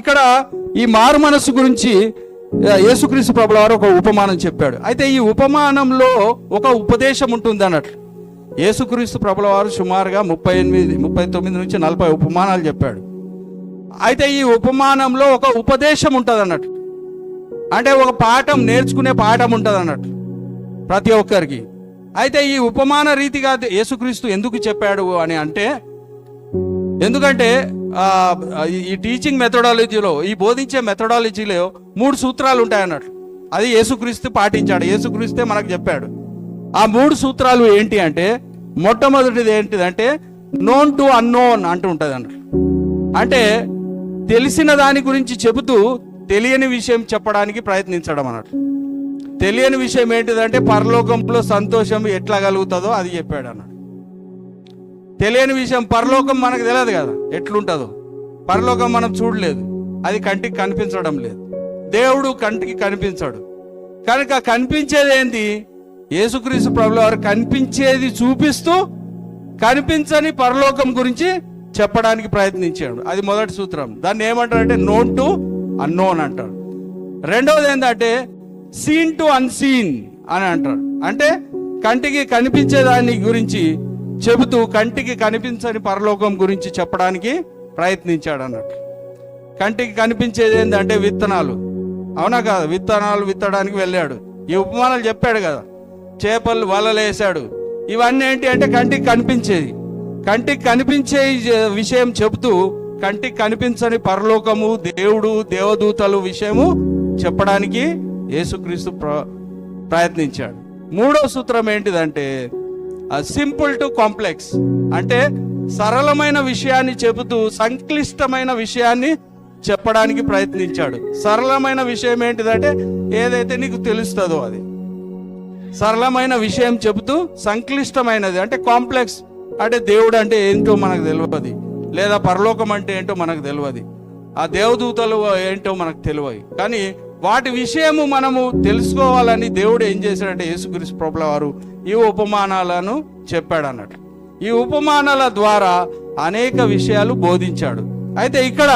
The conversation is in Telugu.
ఇక్కడ ఈ మారు మనస్సు గురించి యేసుక్రీస్తు ప్రభుల వారు ఒక ఉపమానం చెప్పాడు. అయితే ఈ ఉపమానంలో ఒక ఉపదేశం ఉంటుంది అన్నట్లు. యేసుక్రీస్తు ప్రభుల వారు సుమారుగా ముప్పై ఎనిమిది ముప్పై తొమ్మిది నుంచి నలభై ఉపమానాలు చెప్పాడు. అయితే ఈ ఉపమానంలో ఒక ఉపదేశం ఉంటుంది అన్నట్టు అంటే ఒక పాఠం నేర్చుకునే పాఠం ఉంటుంది అన్నట్టు ప్రతి ఒక్కరికి. అయితే ఈ ఉపమాన రీతిగా యేసుక్రీస్తు ఎందుకు చెప్పాడు అని అంటే ఎందుకంటే ఈ టీచింగ్ మెథడాలజీలో ఈ బోధించే మెథడాలజీలో మూడు సూత్రాలు ఉంటాయన్నట్లు. అది యేసుక్రీస్తు పాటించాడు. యేసుక్రీస్తే మనకు చెప్పాడు. ఆ మూడు సూత్రాలు ఏంటి అంటే మొట్టమొదటిది ఏంటిదంటే నోన్ టు అన్నోన్ అంటూ ఉంటుంది అన్నట్లు అంటే తెలిసిన దాని గురించి చెబుతూ తెలియని విషయం చెప్పడానికి ప్రయత్నించడం అన్నట్టు తెలియని విషయం ఏంటిదంటే పరలోకంలో సంతోషం ఎట్లా కలుగుతుందో అది చెప్పాడు అన్నాడు తెలియని విషయం పరలోకం మనకు తెలియదు కదా. ఎట్లుంటుందో. పరలోకం మనం చూడలేదు. అది కంటికి కనిపించడం లేదు. దేవుడు కంటికి కనిపించాడు. కనుక కనిపించేది ఏంటి యేసుక్రీస్తు ప్రభుల వారు కనిపించేది చూపిస్తూ కనిపించని పరలోకం గురించి చెప్పడానికి ప్రయత్నించాడు. అది మొదటి సూత్రం. దాన్ని ఏమంటారంటే నోన్ టు అన్నోన్ అంటారు. రెండవది ఏంటంటే సీన్ టు అన్సీన్ అని అంటారు. అంటే కంటికి కనిపించేదాన్ని గురించి చెబుతూ కంటికి కనిపించని పరలోకం గురించి చెప్పడానికి ప్రయత్నించాడు అన్నట్టు కంటికి కనిపించేది ఏంటంటే విత్తనాలు. అవునా కాదు? విత్తనాలు విత్తడానికి వెళ్ళాడు. ఈ ఉపమానాలు చెప్పాడు కదా. చేపలు వలలు ఇవన్నీ ఏంటి అంటే కంటికి కనిపించేది. కంటికి కనిపించే విషయం చెబుతూ కంటికి కనిపించని పరలోకము దేవుడు దేవదూతలు విషయము చెప్పడానికి యేసుక్రీస్తు ప్ర ప్రయత్నించాడు. మూడో సూత్రం ఏంటిదంటే సింపుల్ టు కాంప్లెక్స్ అంటే సరళమైన విషయాన్ని చెబుతూ సంక్లిష్టమైన విషయాన్ని చెప్పడానికి ప్రయత్నించాడు. సరళమైన విషయం ఏంటిదంటే ఏదైతే నీకు తెలుస్తుందో అది. సరళమైన విషయం చెబుతూ సంక్లిష్టమైనది. అంటే కాంప్లెక్స్ అంటే దేవుడు అంటే ఏంటో మనకు తెలియదు లేదా పరలోకం అంటే ఏంటో మనకు తెలియదు ఆ దేవదూతలు ఏంటో మనకు తెలియవు కానీ వాటి విషయము మనము తెలుసుకోవాలని దేవుడు ఏం చేశాడంటే యేసుక్రీస్తు ప్రభుల వారు ఈ ఉపమానాలను చెప్పాడు అన్నట్టు ఈ ఉపమానాల ద్వారా అనేక విషయాలు బోధించాడు. అయితే ఇక్కడ